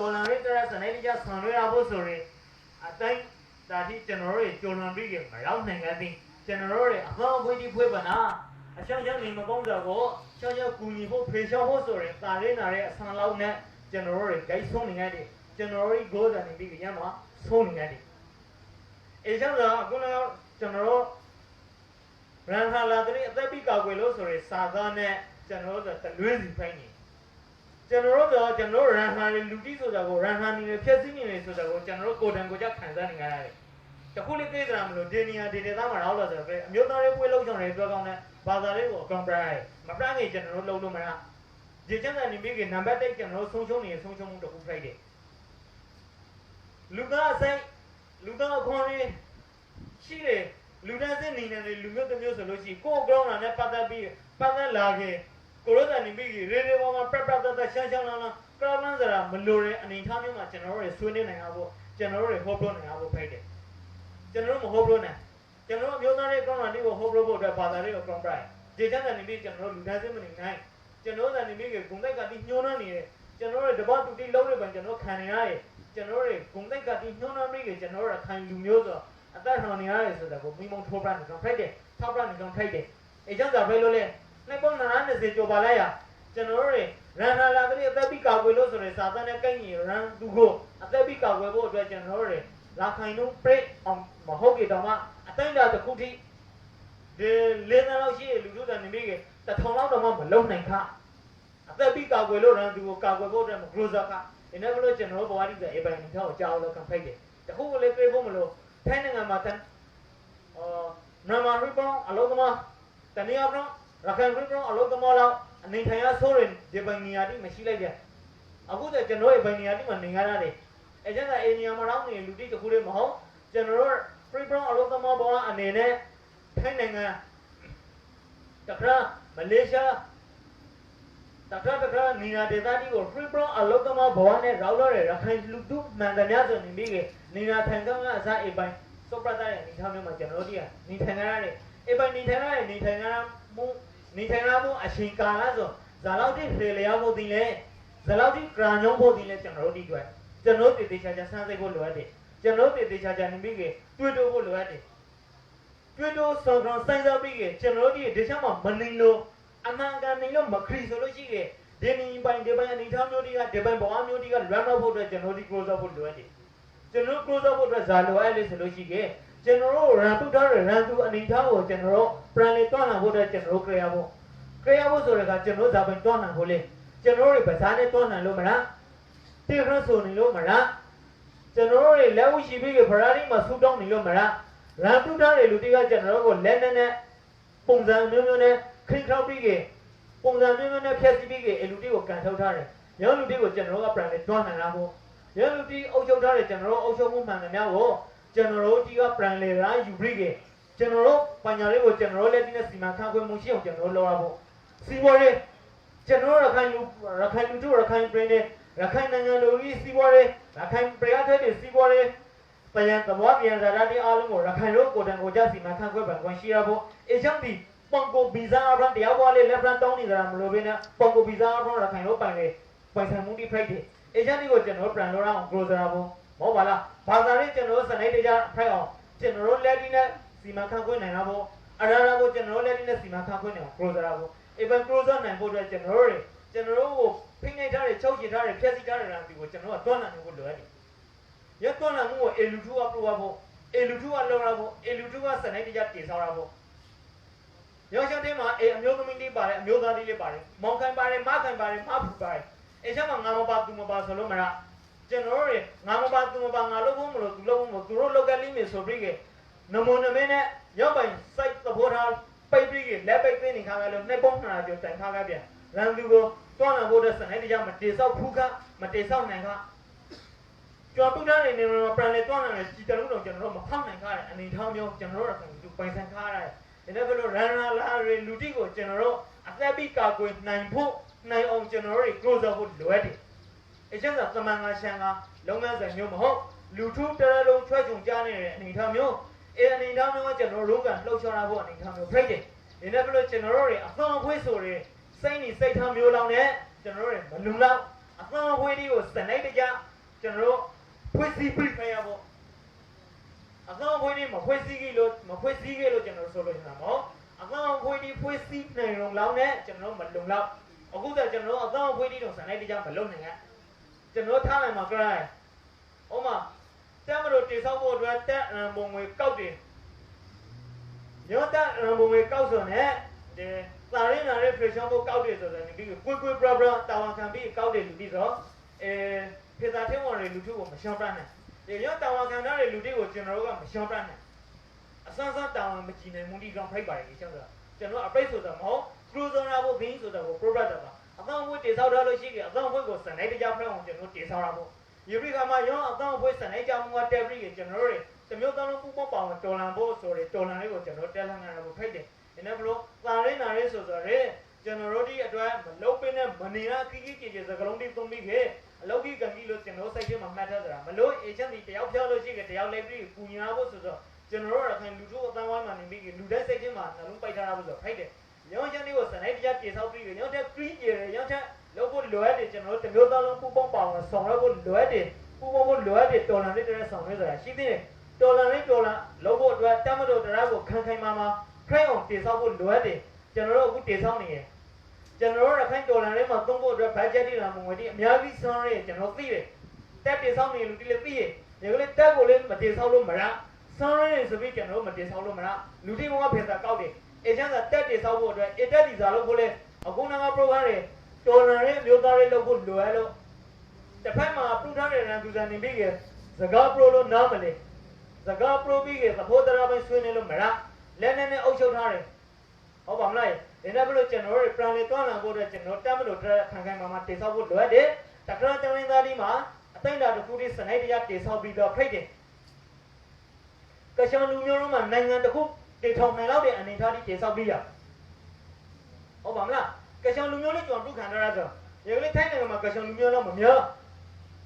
တော်လန်ရေးတဲ့စနေတကြဆောင်ရွက်ရဖို့ဆိုရင်အတိုင်းဒါတိကျွန်တော်တို့တွေကြုံလွန်ပြီးကြမရောက်နိုင်ခဲ့သည်ကျွန်တော်တို့တွေအကောင်းအခွင့်အရေးဖွေးပါနာအချောင်းချောင်းနေမကောင်းတော့ကိုချောင်းချောင်းကူညီဖို့ဖေချောင်းဖို့ဆိုရင်တာရင်းနာတဲ့အဆန်လောက်နဲ့ကျွန်တော်တို့တွေဂိုက်ဆုံးနေခဲ့တယ်ကျွန်တော်တို့ဂိုးတယ်နေပြီးကြမှာဆုံးနေခဲ့တယ်အဲကြောင့်တော့အခုတော့ကျွန်တော်တို့ရန်ဟာလာတဲ့အသက်ပြီးကောက်ွယ်လို့ဆိုရင်စာသားနဲ့ကျွန်တော်တို့တလွဲစီဖိုင်းနေ ကျွန်တော်တို့ကကျွန်တော်တို့ရန်ဟန်တွေလူတိဆိုတာကိုရန်ဟန်တွေနဲ့ဖြည့်စည်းနေတယ်ဆိုတာကိုကျွန်တော်တို့ကိုယ်တိုင်ကိုယ်ကျခံစားနေကြရတယ်။တခုလေးသိကြတာမလို့ဒီနေရာဒီဒေသမှာတော့လို့ဆိုတော့အမျိုးသားရေးပွဲလုံးချောင်းတွေပြောကောင်းတဲ့ဘာသာလေးကိုကွန်ပရိုက်မပရငေကျွန်တော်တို့လုံးလို့မရ။ဒီကျန်တဲ့နေမိကနံပါတ်1ကျွန်တော်တို့ဆုံးရှုံးနေဆုံးရှုံးမှုတစ်ခုဖိုက်တယ်။လူသားအဆိုင်လူသားအခွန်လေးရှိတယ်လူသားစင်းနေနေလူမျိုးတစ်မျိုးဆိုလို့ရှိကိုယ်ကောင်းတာနဲ့ပတ်သက်ပြီးပတ်သက်လာခဲ့ ကိုရိုဇာနေပြီရေရေပေါ်မှာပရက်ပရက်တက်ရှမ်းရှမ်းလာလာကရမန်စရာမလိုတဲ့အနေထားမျိုးမှာကျွန်တော်တို့တွေဆွေးနွေးနိုင်အောင်ကျွန်တော်တို့တွေဟောပြောနိုင်အောင်ဖိုက်တယ်ကျွန်တော်တို့မဟောပြောနိုင်ကျွန်တော်တို့မျိုးသားတွေကောင်းတာလေးကိုဟောပြောဖို့အတွက်ဘာသာလေးကို compromise ဒီချမ်းသာနေပြီကျွန်တော်တို့လူသားစင်းမနေနိုင်ကျွန်တော်တို့နေပြီဂုံတိုက်ကတိညှိုးနှံနေတယ်ကျွန်တော်တို့တပတ်တူတိလုံးတွေပန်ကျွန်တော်ခံနေရတယ်ကျွန်တော်တို့ဂုံတိုက်ကတိညှိုးနှံမိကကျွန်တော်တို့ခံလူမျိုးဆိုအသက်ထောင်နေရတယ်ဆိုတာကိုမိမုံထိုးပြနေတော့ဖိုက်တယ်ထောက်ပြနေတော့ဖိုက်တယ်အဲကြောင့်သာပဲလို့လဲ နှစ်ပေါင်း90ကျော်ပါလိုက်ရကျွန်တော်တို့တွေရန်နာလာတဲ့အသက်ပြီးကောက်ွယ်လို့ဆိုရင်စာသားနဲ့ကိုက်ညီရန်သူကိုအသက်ပြီးကောက်ွယ်ဖို့အတွက်ကျွန်တော်တို့တွေလာခိုင်လုံးပြိအောင်မဟုတ်ကြတော့မှအတိုင်းတာတစ်ခုထိဒီလေးနာလောက်ရှိလူတို့တန်နေမိကတထောင်လောက်တော့မှမလုံနိုင်ခအသက်ပြီးကောက်ွယ်လို့ရန်သူကိုကောက်ွယ်ဖို့အတွက်မဂရိုဇာကဒီနေ့ကလို့ကျွန်တော်တို့ဘဝတိတဲ့အပိုင်းထောက်ကြောက်လို့ကံဖိုက်တယ်တခုကလေးပြေးဖို့မလို့ထိုင်းနိုင်ငံမှာတန်အော်နမရီပေါအလုံးသမားတနည်းအားဖြင့် ရခိုင်ပြည်တော်အလုံးသမားလောက်အနေထိုင်ရဆိုးရင်ဒီပိုင်းနေရာတိမရှိလိုက်တဲ့အခုတည်းကျွန်တော်ရဲ့ပိုင်းနေရာတိမှာနေရတာလေအဲကျတဲ့အိန္ဒိယမှာတော့နေလူတိတစ်ခုလေးမဟုတ်ကျွန်တော်တို့ free brown အလုံးသမားဘောအနေနဲ့ထိုင်းနိုင်ငံတခါမလေးရှားတခါတခါနေရာဒေသတိကို free brown အလုံးသမားဘောနဲ့ရောက်တော့ရခိုင်လူတုမှန်တယ်များဆိုနေပြီးနေရာထိုင်ကောင်းကအစားအပိုင်းစောပရတဲ့အနေထားမျိုးမှာကျွန်တော်တို့ကနေထိုင်ရတဲ့အပိုင်းနေထိုင်ရတဲ့နေထိုင်ရမှု နေထိုင်ရမှုအချိန်ကာလဆိုဇာလောက်တိဖေလျောက်ဖို့ဒီလေဇာလောက်တိကရာညုံဖို့ဒီလေကျွန်တော်တို့ဒီတွေ့ကျွန်တော်တည်တည်ချာချာစမ်းသိဖို့လိုအပ်တယ်ကျွန်တော်တည်တည်ချာချာနေပြီးကတွေ့တော့ဖို့လိုအပ်တယ်တွေ့တော့ဆောင်းဆောင်ဆိုင်စားပြီးကကျွန်တော်ဒီဒီချက်မှာမနေလို့အမှန်ကန်နေလို့မခရီဆိုလို့ရှိခဲ့ဒီနေပိုင်းဒီပိုင်းအနေထားမျိုးတွေကဒီပိုင်းဘောအမျိုးတွေကလွမ်းတော့ဖို့အတွက်ကျွန်တော်ဒီ close up ဖို့လိုအပ်တယ်ကျွန်တော် close up ဖို့အတွက်ဇာလိုအပ်လေဆိုလို့ရှိခဲ့ ကျွန်တော်တို့ရန်ပုထားရရန်သူအနေထားကိုကျွန်တော်တို့ plan လေးတွန်းလာဖို့အတွက်ကျွန်တော်တို့ clear ဖို့ clear ဖို့ဆိုတော့ကကျွန်တော်တို့ဇာပိုင်တွန်းလာဖို့လေကျွန်တော်တို့တွေပဇာနဲ့တွန်းလာလို့မလားတိရဆိုနေလို့မလားကျွန်တော်တို့တွေလက်ဝရှိပြီးကဖရာရီမှာဆူတောင်းနေလို့မလားရန်ပုထားရလူတွေကကျွန်တော်တို့ကိုလက်နဲ့နဲ့ပုံစံမျိုးမျိုးနဲ့ခရင်ထောက်ပြီးကပုံစံမျိုးမျိုးနဲ့ဖြည့်ဆည်းပြီးကအလူတွေကိုကန်ထုတ်ထားတယ်ရောလူတွေကိုကျွန်တော်တို့က plan လေးတွန်းလာတာဖို့ရောလူတီအုပ်ချုပ်ထားတယ်ကျွန်တော်တို့အုပ်ချုပ်မှုမှန်တယ်များကို ကျွန်တော်တို့ဒီက plan လေးရာယူပြီးကကျွန်တော်တို့ပညာလေးကိုကျွန်တော်တို့လက်ဒီနဲ့စီမံခန့်ခွဲမှုရှိအောင်ကျွန်တော်တို့လုပ်ရဖို့စီးပွားရေးကျွန်တော်ရခိုင်လူရခိုင်လူတို့ရခိုင်ပြည်နယ်ရခိုင်နိုင်ငံလူကြီးစီးပွားရေးရခိုင်ပြည်အထက်တွေစီးပွားရေးပြန်သဘောပြန်စားတဲ့အားလုံးကိုရခိုင်တို့ကိုယ်တိုင်ကိုယ်ကြစီမံခန့်ခွဲပံခွင့်ရှိရဖို့အကြောင်းဒီပုံကိုဗီဇာအဖန်တရားပွားလေးလက်ဖန်တောင်းနေတာမလို့ဘဲနဲ့ပုံကိုဗီဇာအဖန်ရခိုင်တို့ပိုင်လေပိုင်ဆိုင်မှုတိဖိုက်တယ်အကြောင်းဒီကိုကျွန်တော်ပြန်လို့ရအောင် grocer ဖို့မဟုတ်ပါလား ဘာသာရေးကျွန်တော်စနေတကြဖိုက်အောင်ကျွန်တော်လက်ဒီနဲ့စီမံခန့်ခွဲနိုင်တာပေါ့အရာရာကိုကျွန်တော်လက်ဒီနဲ့စီမံခန့်ခွဲနိုင်အောင် grocer ဖို့ even grocer နိုင်ဖို့အတွက်ကျွန်တော်တို့ကျွန်တော်တို့ကိုဖိနှိပ်ထားတဲ့ချုပ်ချယ်ထားတဲ့ဖျက်ဆီးထားတဲ့ရာဒီကိုကျွန်တော်ကတွန်းလှန်နေဖို့လိုအပ်တယ်ရတွန်းလှန်မှုကိုအေလူထူကပရိုဖို့အေလူထူကလောက်ရဖို့အေလူထူကစနေတကြတည်ဆောက်ရဖို့ရောရှောင်းတင်းမှာအေအမျိုးသမီးလေးပါတယ်အမျိုးသားလေးလေးပါတယ်မောင်ခံပါတယ်မခံပါတယ်မဖူပါတယ်အဲချက်မှာငါမပါသူမပါဆိုလို့မလား ကျွန်တော်တို့ငါမပါသူမပါငါလို့ဖို့မလို့သူလို့ဖို့မသူတို့လောက်ကလေးမြေဆိုပြီးကနမုံနမင်းနဲ့ရောက်ပိုင်စိုက်သဘောထားပိတ်ပြီးကလက်ပိတ်သိနေခါကလို့နှစ်ပုံနှစ်ရာကျော်တိုင်ခါကပြန်ရန်သူကိုတွန်းလာဖို့တဲ့စနေတကြမတေဆောက်ဖူးခမတေဆောက်နိုင်ခကျော်တူထားနေနေမှာပြန်လေတွန်းလာတယ်စီတလုံးတော့ကျွန်တော်တို့မဖောက်နိုင်ခါတဲ့အနေထောင်းမျိုးကျွန်တော်တို့ကပိုင်ဆိုင်ခါရတယ်ဒီနေ့ကလို့ရန်လာလာရီလူတီကိုကျွန်တော်တို့အသက်ပြီးကာကွယ်နိုင်ဖို့နိုင်အောင်ကျွန်တော်တို့ close up ဖို့လိုအပ်တယ် အချက်သာသမန်ငါရှန်ကလုံးဝဆိုင်မျိုးမဟုတ်လူထုတရလုံးချွဲကြုံကြားနေတဲ့အနေထားမျိုးအဲအနေထားမျိုးကကျွန်တော်တို့ကလှုပ်ရှားတာဖို့အနေထားမျိုးဖိတ်တယ်ဒီနေ့ကလို့ကျွန်တော်တို့တွေအဆောင်အခွေးဆိုရင်စိတ်နေစိတ်ထားမျိုးလောင်နဲ့ကျွန်တော်တို့တွေမလုံလောက်အဆောင်အခွေးလေးကိုစနေတကြကျွန်တော်တို့ဖွဲ့စည်းပြီးခိုင်းရဖို့အကောင်အခွင့်အရေးမဖွဲ့စည်းကြီးလို့မဖွဲ့စည်းကြီးလို့ကျွန်တော်တို့ဆိုလို့နေတာမဟုတ်အကောင်အခွင့်အရေးဖွဲ့စည်းနိုင်လုံလောက်နဲ့ကျွန်တော်တို့မလုံလောက်အခုတော့ကျွန်တော်တို့အကောင်အခွင့်အရေးတော့စံလိုက်တရားမလုံနိုင်ရ ကျွန်တော်ထားနိုင်မှာကြိုင်းဟောမှာတက်မလို့တိဆောက်ဖို့အတွက်တက်အံပုံငွေကောက်တယ်ရောတက်အံပုံငွေကောက်ဆိုနဲ့ဒီသာရင်းနာရဲ့ pressure ကိုကောက်တယ်ဆိုတော့ဒီကွေကွေ problem တာဝန်ခံပြီးကောက်တယ်လူပြီးတော့အဲဖေသာထင်းဝင်တွေလူထုကိုမရှောင်ပြနိုင်ဒီရောတာဝန်ခံထားတဲ့လူတွေကိုကျွန်တော်တို့ကမရှောင်ပြနိုင်အစမ်းစမ်းတာဝန်မကြည့်နိုင်မှုဒီကောင်ဖိုက်ပါတယ်ရှောင်ဆိုတာကျွန်တော်အပိတ်ဆိုတာမဟုတ် cruiser နာဖို့ဘင်းဆိုတာကို product တာပါ အကောင်ဝတ်တေဆောက်ထားလို့ရှိရင်အကောင်ဝတ်ကိုစံလိုက်တကြဖက်အောင်ကျွန်တော်တေဆောက်ရဖို့ယူရီကမှရောအကောင်ဝတ်စံလိုက်ကြမှုကတက်ပြီးကျွန်တော်တို့တမျိုးသားလုံးပူပေါပေါအောင်တော်လန်ဖို့ဆိုရတော်လန်လေးကိုကျွန်တော်တက်လန်ရဖို့ဖိတ်တယ်ဒီနေ့ဘလို့သာရင်းနာရေးဆိုဆိုရဲကျွန်တော်တို့ဒီအတွက်မလုံးပင်းနဲ့မနေရခီးခီးကြည်ကြည်စကလုံးတွေသုံးပြီးခဲ့အလုပ်ကြီးကံကြီးလို့ကျွန်တော်စိတ်ထဲမှာမှတ်ထားကြတာမလို့အေချန်ဒီတယောက်ပြောလို့ရှိကြတယောက်လိုက်ပြီးပူညာဖို့ဆိုတော့ကျွန်တော်တို့ရခိုင်လူထုအတန်းဝိုင်းမှာနေပြီးလူတဲ့စိတ်ထဲမှာနှလုံးပိုက်ထားတာလို့ဆိုဖိတ်တယ် ညောင်းချန်လေးကိုစနိုက်တရားပြေဆောက်ပြီးညောင်းတဲ့ green ရေညောင်းတဲ့လို့ဖို့လွယ်တယ်ကျွန်တော်တို့တမျိုးသားလုံးပူပေါပေါအောင်ဆောင်ရဖို့လွယ်တယ်ပူပေါဖို့လွယ်တယ်တော်လန်လေးတဲ့ဆောင်ရဆိုတာရှိသေးတယ်တော်လန်လေးတော်လန်လို့ဖို့အတွက်တမတော်တရားကိုခံခိုင်မာမာခိုင်အောင်ပြေဆောက်ဖို့လွယ်တယ်ကျွန်တော်တို့အခုတေဆောက်နေရကျွန်တော်တို့ရခိုင်တော်လန်လေးမှာသုံးဖို့အတွက် budget တွေလာမဝင်တိအများကြီးဆောင်းရဲကျွန်တော်သိတယ်တက်တေဆောက်နေလူတိလည်းသိရဒီကလေးတက်ကိုလည်းမတေဆောက်လို့မရဆောင်းရဲဆိုပြီးကျွန်တော်တို့မတေဆောက်လို့မရလူတိဘုံကဖေစာကောက်တယ် အေချမ်းသာတက်တေဆောက်ဖို့အတွက်အတက်ဒီစာလို့ကိုလည်းအခုနက program တွေတော်လန်လေးမျိုးသားလေးလုပ်ဖို့လွယ်လို့တစ်ဖက်မှာပူထားတဲ့ရန်သူစာနေပြီးကစကား pro လို့နားမလဲစကား pro ပြီးကသဘောတရားပိုင်းဆွေးနေလို့မရလက်နဲ့နဲ့အုပ်ချုပ်ထားတယ်ဟုတ်ပါမလားဒီနေ့ဘလို့ကျွန်တော်တို့ plan လေးတွန်းလာဖို့အတွက်ကျွန်တော်တက်မလို့တက်ခံခံမှာမှာတေဆောက်ဖို့လွယ်တယ်တခါတရင်းသားဒီမှာအတိုင်းတာတစ်ခုတည်းစနိုက်တရားတေဆောက်ပြီးတော့ဖိတ်တယ်ကရှောင်းလူမျိုးတို့မှာနိုင်ငံတစ်ခု တေထောင်နိုင်လောက်တဲ့အနေအထားကြီးတေဆောက်ပြီးရဟုတ်ပါမလားကရှောင်းလူမျိုးလေးကျွန်တော်ဒုက္ခံရတာဆိုရေကလေးထိုင်းနိုင်ငံမှာကရှောင်းလူမျိုးတော့မများ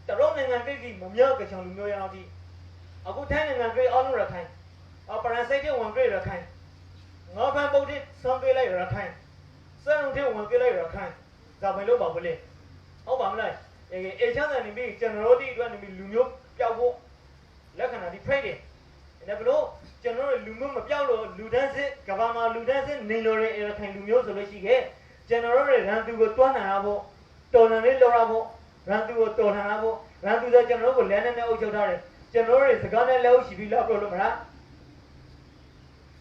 တရုတ်နိုင်ငံတိတ်ကြီးမများကရှောင်းလူမျိုးရအောင်ဒီအခုထိုင်းနိုင်ငံတွေအားလုံးရခိုင်အပရန်စိတ်တွေဝင်တွေရခိုင်ငေါဖန်ပုတ်တိဆွန်ပေးလိုက်ရခိုင်စံုံတွေဝင်ပေးလိုက်ရခိုင်ဒါပဲလို့ပါဘလေဟုတ်ပါမလားအေအေချမ်းတယ်နေပြီးကျွန်တော်တို့ဒီအတွက်နေပြီးလူမျိုးပျောက်ဖို့လက္ခဏာဒီဖိတ်တယ်ဒါဘလို့ ကျွန်တော်တို့လူမျိုးမပြောက်လို့လူတန်းစစ်ကဘာမှာလူတန်းစစ်နေလို့ရရခိုင်လူမျိုးဆိုလို့ရှိခဲ့ကျွန်တော်တို့ရန်သူကိုတွန်းနိုင်ရဖို့တော်လန်လေးလောက်ရဖို့ရန်သူကိုတော်လှန်ရဖို့ရန်သူဆိုကျွန်တော်တို့ကိုလက်နဲ့နဲ့အုပ်ချုပ်ထားတယ်ကျွန်တော်တို့စကားနဲ့လက်အုပ်ရှိပြီးလောက်လို့မလား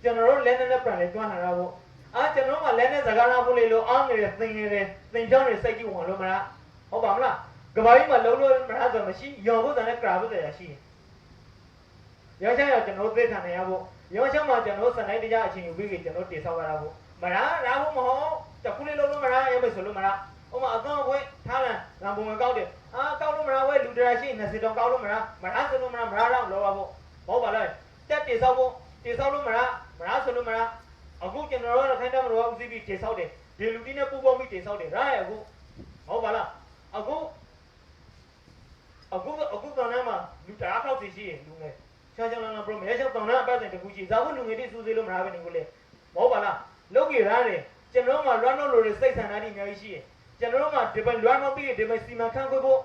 ကျွန်တော်တို့လက်နဲ့နဲ့ပြန်လေတွန်းနိုင်ရဖို့အာကျွန်တော်ကလက်နဲ့စကားနာဖို့လေလို့အားငယ်သင်ငယ်တယ်သင်ချောင်းတွေစိတ်ကြည့်ဝင်လို့မလားဟုတ်ပါမလားကဘာကြီးမှာလုံးလို့မလားဆိုမရှိရောဖို့တန်နဲ့ကရာဖို့တရားရှိတယ် ရောချမ်းရကျွန်တော်သိခံနိုင်ရဖို့ရောချမ်းမှာကျွန်တော်စနိုက်တရားအချိန်ယူပြီးကျွန်တော်တေဆောက်ရတာဖို့မလားရာဖို့မဟုတ်တခုလေးလုံးလို့မလားရမယ်ဆိုလို့မလားဥမာအကောင်ခွင့်ထားလန်ရံပုံဝင်ကောက်တယ်အာကောက်လို့မလားဝဲလူတရာရှိ20တောင်ကောက်လို့မလားမလားဆိုလို့မလားမလားတော့လောပါဖို့ဟုတ်ပါလားတက်တေဆောက်ဖို့တေဆောက်လို့မလားမလားဆိုလို့မလားအခုကျွန်တော်တို့ခိုင်းတယ်မလို့ဦးစီးပြီးတေဆောက်တယ်ဒီလူတီနဲ့ပူပေါင်းပြီးတေဆောက်တယ်ရရဲ့အခုဟုတ်ပါလားအခုအခုအခုတောင်းထဲမှာလူတရာခောက်စီရှိရင်လူငယ် ချာချာလာလာပရိုမဲချက်တောင်းထဲအပတ်စဉ်တကူရှိဇာဖို့လူငယ်တွေစူးစေးလို့မလားပဲနေကိုလေမဟုတ်ပါလားလောက်ကီရတယ်ကျွန်တော်မှ run လို့လို့စိတ်ဆန္ဒတွေအများကြီးရှိရင်ကျွန်တော်တို့မှဒီပိုင်းလွမ်းတော့ပြီးဒီပိုင်းစီမံခန့်ခွဲဖို့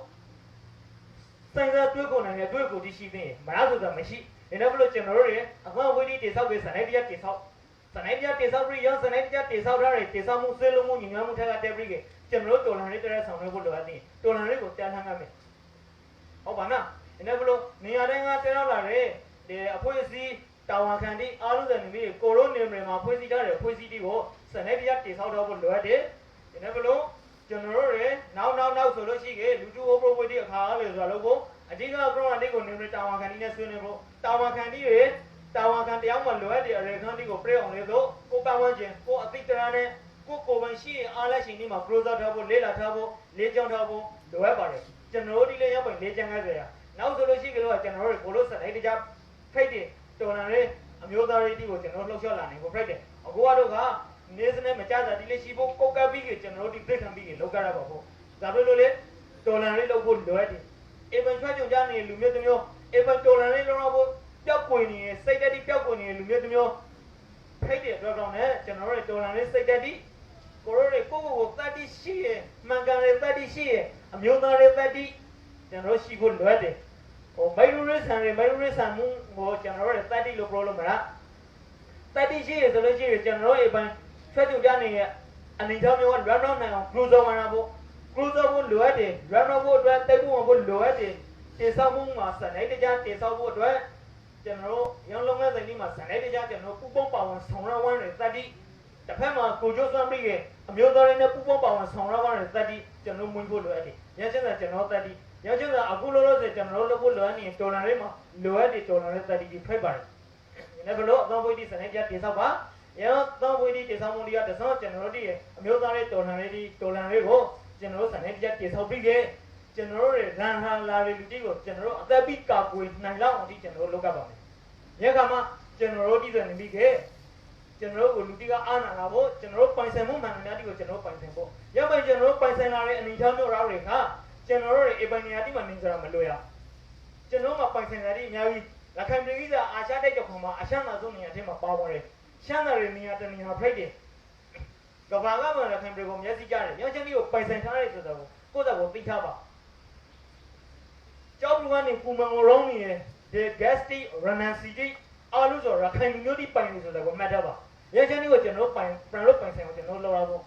စိုင်းစားတွေးကုန်နိုင်တဲ့တွေးကိုတရှိသိရင်မလားဆိုတာမရှိဒါနဲ့ဘလို့ကျွန်တော်တို့တွေအမှန်ဝိနည်းတိဆောက်ပြီးစနိုက်တရားတိဆောက်စနိုက်တရားတိဆောက်ပြီးရောစနိုက်တရားတိဆောက်ထားတဲ့တိဆောက်မှုစေလုံးမှုညီညာမှုထက်ကတက်ပြီးကကျွန်တော်တို့တော်လန်လေးတဲ့ဆောင်ရွက်ဖို့လိုအပ်တယ်တော်လန်လေးကိုတန်လှမ်းရမယ်ဟုတ်ပါနော် ဒါနဲ့ဘလို့နေရာတိုင်းကတက်ရောက်လာတဲ့ဒီအဖွဲ့အစည်းတာဝန်ခံတိအားလုံးတဲ့နေပြီးကိုရိုနေမီမှာဖွဲ့စည်းထားတဲ့ဖွဲ့စည်းတိကိုစနိုက်တရားတိဆောက်တော့ဖို့လိုအပ်တယ်ဒါနဲ့ဘလို့ကျွန်တော်တို့တွေနောက်နောက်နောက်ဆိုလို့ရှိရင်လူတူ overweight အခါအားလေဆိုတာလို့ကိုအဓိက ground လေးကိုနေနေတာဝန်ခံနေဆွေးနွေးဖို့တာဝန်ခံတွေတာဝန်ခံတရားမှလိုအပ်တဲ့အရေခန်းလေးကိုပြည့်အောင်လေးဆိုကိုပတ်ဝန်းကျင်ကိုအသိတရားနဲ့ကိုကိုပိုင်ရှိအားလက်ရှင်ဒီမှာ closer ထားဖို့လေးလာထားဖို့လေးကြောင်းထားဖို့လိုအပ်ပါတယ်ကျွန်တော်တို့ဒီလေးရောက်ပိုင်လေးချမ်းခဲ့ကြရ နောက်ဆိုလို့ရှိကြလို့ကျွန်တော်တို့ကိုလို့စတဲ့တကြဖိတ်တယ်တော်လာတဲ့အမျိုးသားတွေဒီကိုကျွန်တော်လှုပ်ရှားလာနိုင်ဖို့ဖိတ်တယ်အခုကတော့ကနေစနဲ့မကြတာဒီလေးရှိဖို့ကောက်ကပ်ပြီးကကျွန်တော်တို့ဒီပြစ်ခံပြီးကလောက်ကြရပါဖို့ဒါပဲလို့လေတော်လန်လေးလောက်ဖို့လိုအပ်တယ်အေဗန်ချွတ်ကြုံကြနေလူမျိုးတစ်မျိုးအေဗန်တော်လန်လေးလောက်ဖို့ပျောက်ကွယ်နေစိတ်တက်တိပျောက်ကွယ်နေလူမျိုးတစ်မျိုးဖိတ်တဲ့အတွက်ကြောင့်လည်းကျွန်တော်တို့တော်လန်လေးစိတ်တက်တိကိုရိုတွေကိုကိုကိုတတ်တိရှိရမှန်ကန်တဲ့တတ်တိရှိရအမျိုးသားတွေတတ်တိကျွန်တော်တို့ရှိဖို့လွယ်တယ် ဟိုမိုက်ရူရစ်ဆန်တွေမိုက်ရူရစ်ဆန်မှုဟိုကျွန်တော်တို့တက်တိလို့ problem မလားတက်တိရှိရဆိုလို့ရှိရင်ကျွန်တော်တို့အပိုင်းဆွဲကြကြနေရဲ့အနေကြောင့်မျိုး run down နိုင်အောင် cruiser ဝင်လာဖို့ cruiser ဖို့လွယ်တယ် run down ဖို့အတွက်တိတ်ဖို့ဖို့လွယ်တယ်တင်ဆောက်မှုမှာစနေတကြတင်ဆောက်ဖို့အတွက်ကျွန်တော်တို့ရောင်းလုံးမဲ့ဆိုင်ဒီမှာစနေတကြကျွန်တော်ပူပေါင်းပါဝင်ဆောင်ရဝမ်းတွေတက်တိတစ်ဖက်မှာကိုကျိုးစွမ်းပြီးကအမျိုးသားတွေနဲ့ပူပေါင်းပါဝင်ဆောင်ရဝမ်းတွေတက်တိကျွန်တော်မွေးဖို့လွယ်တယ်ရချင်းကကျွန်တော်တက်တိ ရချင်းကအခုလောလောဆယ်ကျွန်တော်တို့လုပ်ဖို့လွယ်နေတော်လန်လေးမှာလွယ်တယ်တော်လန်လေးတက်တိဒီဖိတ်ပါတယ်ဒီဘလို့အသောပွေးဒီစနေကြတင်ဆောက်ပါရောသောပွေးဒီတင်ဆောက်မှုတွေကတဆောကျွန်တော်တို့ဒီအမျိုးသားတွေတော်လန်လေးဒီတော်လန်လေးကိုကျွန်တော်တို့စနေကြတင်ဆောက်ပြီးခဲ့ကျွန်တော်တို့ရန်ဟာလာရီလူတီကိုကျွန်တော်တို့အသက်ပြီးကာကွယ်နိုင်လောက်အောင်ဒီကျွန်တော်တို့လုပ်ကပ်ပါမယ်။ရက်ခါမှကျွန်တော်တို့ဒီဆိုနေပြီးခဲ့ကျွန်တော်တို့ကိုလူတီကအာနာလာဖို့ကျွန်တော်တို့ပိုင်ဆိုင်မှုမှန်တယ်များဒီကိုကျွန်တော်တို့ပိုင်ဆိုင်ဖို့ရပိုင်ကျွန်တော်တို့ပိုင်ဆိုင်လာတဲ့အနေအထားမျိုးရောက်တွေက ကျွန်တော်တို့ရဲ့အပိုင်နေရာတိမှနေကြတာမလို့ရကျွန်တော်မှပိုင်ဆိုင်လာတဲ့အများကြီးလက်ခံပြည်ကြီးကအာရှတိုက်တော့ခေါ်မှာအရှမ်းသာဆုံးနေရာထဲမှာပါဝင်တယ်ရှမ်းသာတွေနေရာတနေရာဖိတ်တယ်ကဘာကမှလက်ခံပြည်ကိုမျက်စိကြတယ်ညချင်းဒီကိုပိုင်ဆိုင်ထားတဲ့ဆိုတော့ကိုယ့်တော့ကိုသိထားပါကြောက်လူကနေပူမန်ကိုရောင်းနေတယ်ဒီ gas tea renancy တိအားလို့ဆိုရခိုင်လူမျိုးတိပိုင်နေဆိုတော့ကိုမှတ်ထားပါညချင်းဒီကိုကျွန်တော်ပိုင်ပြန်လို့ပိုင်ဆိုင်အောင်ကျွန်တော်လောက်ရတော့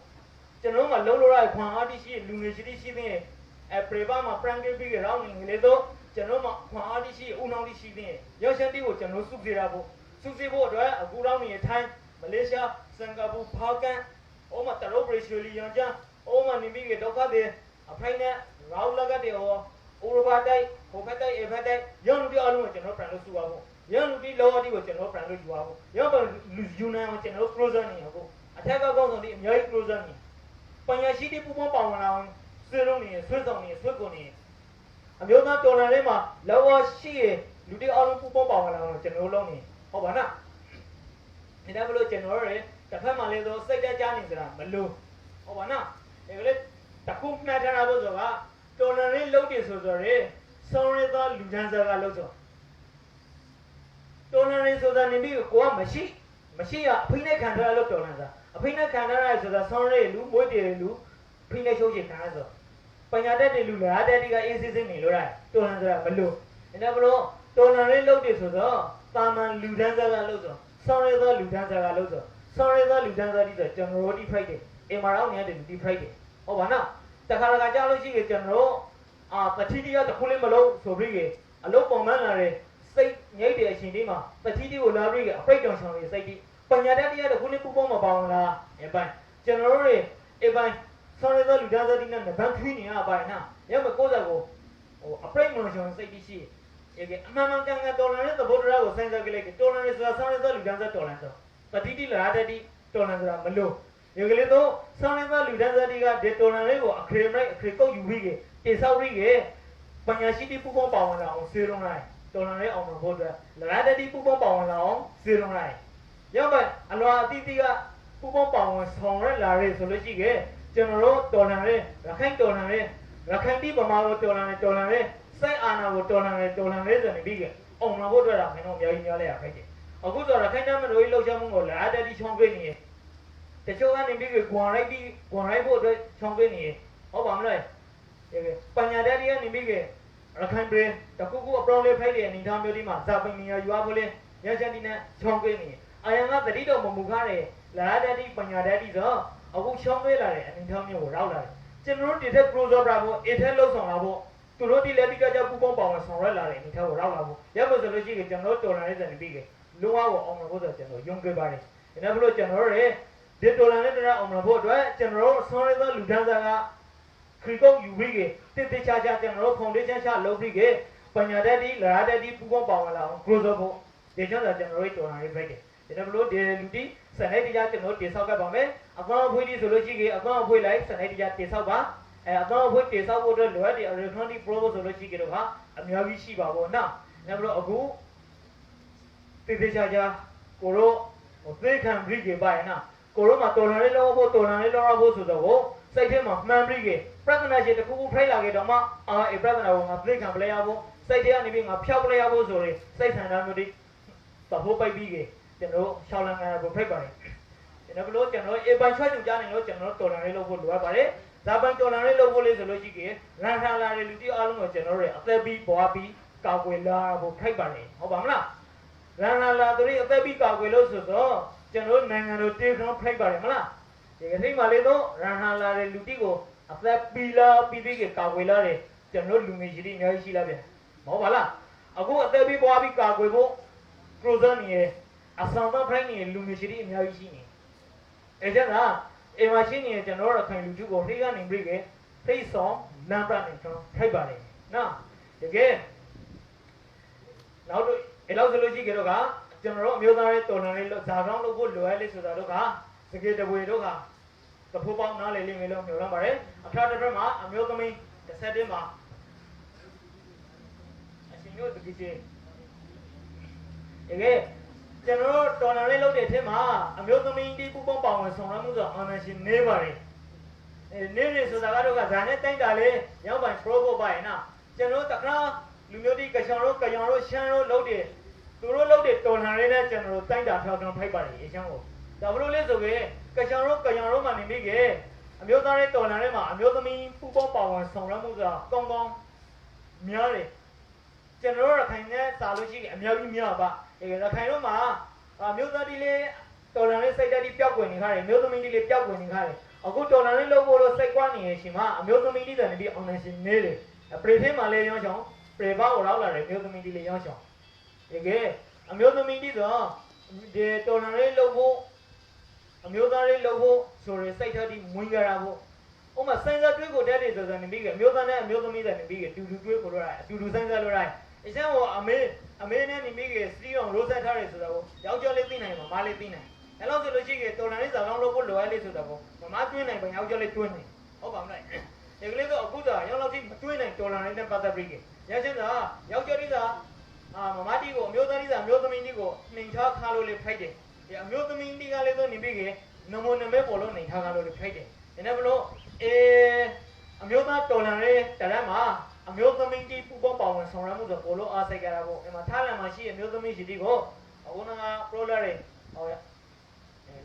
ကျွန်တော်ကလုံးလို့ရခွန်အားတိရှိလူငယ်ရှိတိရှိတဲ့ အဲပရိပါမှာ prank ပြီးကြရောင်းနေလေတော့ကျွန်တော်မှခွန်အားတိရှိဦးနှောင်းတိရှိတဲ့ရောက်ချင်းတိကိုကျွန်တော်စုပြရဖို့စုစည်းဖို့အတွက်အခုတော့နေထိုင်းမလေးရှားစင်ကာပူဖာကန်အိုမတရုတ်ပရိရှိလီယန်ချာအိုမနေပြီးတော့ခါတဲ့အဖိုင်နဲ့ရောင်းလကတဲ့ဟောဥရဘာတိုက်ဟိုဖက်တိုက်အဖက်တိုက်ရုံလူပြအလုံးကိုကျွန်တော်ပြန်လို့စုပါဖို့ရုံလူပြလောအတိကိုကျွန်တော်ပြန်လို့ယူပါဖို့ရုံပလူယူနိုင်အောင်ကျွန်တော် closer နေရဖို့အထက်ကကောင်းဆုံးဒီအများကြီး closer နေပညာရှိတိပူပေါင်းပါဝင်လာအောင် ဆွေးလုံးနေဆွေးဆောင်နေဆွေးကုန်နေအမျိုးသားတော်လန်လေးမှာလောရှိရလူတွေအားလုံးပူပေါင်းပါဝင်လာအောင်ကျွန်တော်လုံးနေဟုတ်ပါနော်ဒီတော့ဘလို့ကျွန်တော်ရတစ်ဖက်မှာလည်းဆိုစိတ်တကြနေကြတာမလို့ဟုတ်ပါနော်ဒီကလေးတခုမှတ်ထားတာလို့ဆိုတာတော်လန်လေးလုံးတယ်ဆိုဆိုရယ်ဆောင်းရသောလူဒန်းစားကလို့ဆိုတော်လန်လေးဆိုတာနေပြီးကိုကမရှိမရှိရအဖိနဲ့ခံထားရလို့တော်လန်စားအဖိနဲ့ခံထားရဆိုတာဆောင်းရလူမွေးတယ်လူဖိနဲ့ချိုးချင်ခံရဆို ပညာတတ်တဲ့လူလားတဲ့တိကအေးစစ်စစ်နေလို့ရတယ်တော်လန်ဆိုတာမလို့ဒါဘလို့တော်လန်လေးလုံးတယ်ဆိုတော့တာမန်လူဒန်းစားကလို့ဆိုဆောင်းရသောလူဒန်းစားကလို့ဆိုဆောင်းရသောလူဒန်းစားတိဆိုကျွန်တော်တို့တိဖိုက်တယ်အင်မာရောက်နေတဲ့လူတိဖိုက်တယ်ဟုတ်ပါနော်တခါတခါကြားလို့ရှိရင်ကျွန်တော်တို့အာပတိတိရတစ်ခုလေးမလုံးဆိုပြီးအလုံးပုံမှန်လာတယ်စိတ်ငိတ်တဲ့အချိန်လေးမှာပတိတိကိုလာပြီးအပိတ်တောင်ဆောင်ရစိတ်တိပညာတတ်တရားတစ်ခုလေးပူပေါင်းမပေါအောင်လားအပိုင်းကျွန်တော်တို့တွေအပိုင်း ဆောင်းရသောလူသားသတိနဲ့ဗန်ခင်းနေရအပိုင်းနာရမကိုယ်စားကိုဟိုအပိတ်မလို့ဆောင်စိတ်တိရှိရေကအမှန်မှန်ကန်ကန်တော်လန်တဲ့သဘောတရားကိုစဉ်းစားကြည့်လိုက်တော်လန်ရဲ့ဆိုတာဆောင်းရသောလူသားသတော်လန်တော့ပတိတိလာတတိတော်လန်ဆိုတာမလို့ဒီကလေးတော့ဆောင်းရသောလူသားသတိကဒီတော်လန်လေးကိုအခရေမိုက်အခရေကုတ်ယူပြီးတေဆောက်ပြီးကပညာရှိတိပူပေါင်းပါဝင်လာအောင်ဆေးလုံးလိုက်တော်လန်လေးအောင်မှာဖို့အတွက်လာတတိပူပေါင်းပါဝင်လာအောင်ဆေးလုံးလိုက်ရောက်မယ်အလွာအတိတိကပူပေါင်းပါဝင်ဆောင်ရလာရဲဆိုလို့ရှိခဲ့ ကျွန်တော်တို့တော်လန်လေးရခိုင်တော်လန်လေးရခိုင်တိပမာကိုတော်လန်လေးတော်လန်လေးစိုက်အာနာကိုတော်လန်လေးတော်လန်လေးဆိုနေပြီးကအောင်မှာဖို့အတွက်တော့မင်းတို့အများကြီးများလဲရခိုင်တယ်အခုဆိုတော့ခိုင်တမ်းမလို့လှုပ်ရှားမှုကိုလာတတိချောင်းပြနေတချို့ကနေပြီးကွန်ရိုက်ပြီးကွန်ရိုက်ဖို့အတွက်ချောင်းပြနေဟုတ်ပါမလားပညာတတ်တရားနေပြီးကရခိုင်ပြည်တခုခုအပြောင်းလဲဖိုက်တဲ့အနေထားမျိုးဒီမှာဇာပင်နေရယူအားဖို့လဲရချန်ဒီနဲ့ချောင်းပြနေအာယံကတတိတော်မမူကားတယ်လာတတိပညာတတိဆို အခုချောင်းပြလာတဲ့အနေထားမျိုးကိုရောက်လာတယ်ကျွန်တော်တို့ဒီထက် closer ပြဖို့ a ထက်လောက်ဆောင်လာဖို့သူတို့ဒီလက်တိကကြောက်ပူပေါင်းပါဝင်ဆောင်ရက်လာတဲ့အနေထားကိုရောက်လာဖို့ရဖို့ဆိုလို့ရှိရင်ကျွန်တော်တို့တော်လာတဲ့ဇာနေပြီးကလုံးဝကိုအောင်မှာဖို့ဆိုကျွန်တော်ယုံကြည်ပါတယ်ဒါနဲ့ဘလို့ကျွန်တော်တို့ရဲ့ဒီတော်လာတဲ့တရားအောင်မှာဖို့အတွက်ကျွန်တော်တို့ဆောင်းရသောလူဒန်းစားကခရီးကောက်ယူပြီးကတိတိကျကျကျွန်တော်တို့ foundation ချလုပ်ပြီးကပညာတတ်ဒီလာတတ်ဒီပူပေါင်းပါဝင်လာအောင် closer ဖို့ဒီကြောင့်ကျွန်တော်တို့တော်လာရေး break တယ်ဒါနဲ့ဘလို့ဒီလူတီ စနေတရားကျွန်တော်တင်ဆောက်ကပ်ပါမယ်အကောင်အဖွေးဒီဆိုလို့ရှိရင်အကောင်အဖွေးလိုက်စနေတရားတင်ဆောက်ပါအဲအကောင်အဖွေးတင်ဆောက်ဖို့အတွက်လိုအပ်တဲ့ electronic probe ဆိုလို့ရှိကြတော့ဟာအများကြီးရှိပါဘောနော်ဒါဘလို့အခုတိတိကျကျကိုရောဟိုသိခံပြီးကြပါရဲ့နော်ကိုရောမှာတော်လန်လေးလောက်ဖို့တော်လန်လေးလောက်ဖို့ဆိုတော့စိတ်ထဲမှာမှန်ပြီးကြပြဿနာရှိတစ်ခုခုထိုက်လာခဲ့တော့မှအာအေပြဿနာကိုငါသိခံပလဲရဖို့စိတ်ထဲကနေပြီးငါဖျောက်ပလဲရဖို့ဆိုရင်စိတ်ဆန္ဒမျိုးတွေသဘောပိုက်ပြီးကြ ကျွန်တော်ရှောင်းလန်ငါကိုဖိတ်ပါတယ်ကျွန်တော်ဘလို့ကျွန်တော်အေပန်ချွတ်ကြနေလို့ကျွန်တော်တော်လန်လေးလောက်ဖို့လိုအပ်ပါတယ်ဇာပန်တော်လန်လေးလုပ်ဖို့လေးဆိုလို့ရှိရင်ရန်ထာလာတဲ့လူတိအားလုံးကိုကျွန်တော်တို့အသက်ပြီးပွားပြီးကာကွယ်လာဖို့ထိုက်ပါတယ်ဟုတ်ပါမလားရန်ထာလာသူတွေအသက်ပြီးကာကွယ်လို့ဆိုတော့ကျွန်တော်နိုင်ငံတို့တေခွန်ထိုက်ပါတယ်မလားဒီကနေ့မှလေးတော့ရန်ထာလာတဲ့လူတိကိုအသက်ပြီးလာပြီးပြီးကာကွယ်လာတယ်ကျွန်တော်လူငယ်ကြီးတွေအများကြီးရှိလာပြန်မဟုတ်ပါလားအခုအသက်ပြီးပွားပြီးကာကွယ်ဖို့ကရိုဇန်နေ အဆောင်တော့ဖိုင်းနေလူမျိုးရှိတွေအများကြီးရှိနေအဲကြောင့်လားအင်မရှင်းနေကျွန်တော်တို့ခိုင်လူထုကိုထိကနေပြိကေထိတ်ဆောင်နံပါတ်နဲ့ကျွန်တော်ထိုက်ပါတယ်နော်တကယ်နောက်တော့အဲလောက်ဆိုလို့ရှိကြတော့ကကျွန်တော်တို့အမျိုးသားရေးတော်လှန်ရေးဇာကောင်းလုပ်ဖို့လိုအပ်လေဆိုတာတို့ကတကယ်တပွေတို့ကသဖို့ပေါင်းနားလေလိမ့်မယ်လို့မျှော်လင့်ပါတယ်အခါတစ်ဖက်မှာအမျိုးသမီးတစ်ဆက်တည်းမှာအရှင်တို့တကယ်ချင်းတကယ် ကျွန်တော်တို့တော်တော်လေးလုပ်တဲ့အထက်မှာအမျိုးသမီးတိပူပေါင်းပါဝင်ဆောင်ရမှုဆိုအာဏာရှင်နေပါတယ်အဲနေနေဆိုတာကတော့ကဇာနဲ့တိုင်းတာလေးရောက်ပိုင် pro ဖို့ပါရင်နော်ကျွန်တော်တခါလူမျိုးတိကချောင်တို့ကယောင်တို့ရှမ်းတို့လုပ်တဲ့သူတို့လုပ်တဲ့တော်လှန်ရေးနဲ့ကျွန်တော်တို့တိုင်းတာထောက်ထောက်ဖိုက်ပါတယ်အရှမ်းကိုဒါဘလို့လဲဆိုရင်ကချောင်တို့ကယောင်တို့မှနေမိကေအမျိုးသားရေးတော်လှန်ရေးမှာအမျိုးသမီးပူပေါင်းပါဝင်ဆောင်ရမှုဆိုတာကောင်းကောင်းများတယ်ကျွန်တော်တို့ရခိုင်နဲ့စာလို့ရှိရင်အများကြီးများပါ အဲရခိုင်တို့မှာအမျိုးသားဒီလေးတော်လန်လေးစိတ်ဓာတ်ဒီပျောက်ကွယ်နေခါတယ်အမျိုးသမီးဒီလေးပျောက်ကွယ်နေခါတယ်အခုတော်လန်လေးလုပ်ဖို့လို့စိတ်ကွာနေရင်ရှင်မအမျိုးသမီးဒီတယ်နေပြီးအောင်နေရှင်နေတယ်ပရိသေမှာလေးရောင်းချောင်းပရိဘာကိုရောက်လာတယ်အမျိုးသမီးဒီလေးရောင်းချောင်းတကယ်အမျိုးသမီးဒီဆိုဒီတော်လန်လေးလုပ်ဖို့အမျိုးသားလေးလုပ်ဖို့ဆိုရယ်စိတ်ဓာတ်ဒီမွေးကြတာဖို့ဥမာစိုင်းစားတွေးကိုတက်တယ်ဆိုတော့နေပြီးကအမျိုးသားနဲ့အမျိုးသမီးတွေနေပြီးကတူတူတွေးကိုလို့ရတယ်အတူတူစိုင်းစားလို့ရတယ် အရှမ်းကအမေအမေနဲ့နေမိကစီးအောင်ရိုးဆက်ထားတယ်ဆိုတော့ယောက်ျားလေးသိနိုင်မှာမလေးသိနိုင်အဲ့လောက်ဆိုလို့ရှိရင်တော်လန်လေးဇာကောင်းလုပ်ဖို့လိုအပ်လေးဆိုတော့မမတွင်းနိုင်ပါယောက်ျားလေးတွင်းနိုင်ဟုတ်ပါမလားဒီကလေးတော့အခုတော့ရောက်လောက်ထိမတွင်းနိုင်တော်လန်လေးနဲ့ပတ်သက်ပြီးကရချင်းသာယောက်ျားလေးသာအာမမတီကိုအမျိုးသားလေးသာအမျိုးသမီးလေးကိုနှင်ချခါလို့လေးဖိုက်တယ်ဒီအမျိုးသမီးလေးကလေးတော့နေပြီးကနမနမဲပေါ်လို့နှင်ချခါလို့လေးဖိုက်တယ်ဒါနဲ့ဘလို့အေးအမျိုးသားတော်လန်လေးတရမ်းမှာ အမျိုးသမီးကြီးပူပေါင်းပါဝင်ဆောင်ရမှုဆိုပိုလို့အားစိတ်ကြတာပေါ့အမှထားလန်မှာရှိအမျိုးသမီးရှိဒီကိုအခုနကပရိုလာတွေဟောရ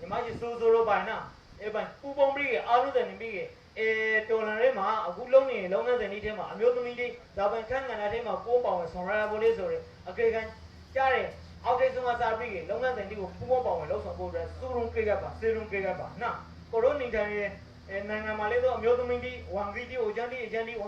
ညီမရှိစိုးစိုးတော့ပါနာအေးပိုင်ပူပေါင်းပြီးအားလုံးတယ်နေပြီးအဲတော်လန်လေးမှာအခုလုံးနေလုံးငန်းစင်ဒီထဲမှာအမျိုးသမီးကြီးဒါပိုင်ခန့်ငန်တဲ့ထဲမှာပိုးပါဝင်ဆောင်ရဖို့လေးဆိုရင်အကေကန်ကြားတယ်အောက်ထိပ်ဆုံးကစားပြီးလုံးငန်းစင်ဒီကိုပူပေါင်းပါဝင်လောက်ဆောင်ဖို့အတွက်စူရုံကေကပါစေရုံကေကပါနော်ကိုရိုနေတိုင်းရဲ့နိုင်ငံမှာလေးတော့အမျိုးသမီးကြီးဝန်ကြီးကြီးအိုချန်ကြီးအချန်ကြီး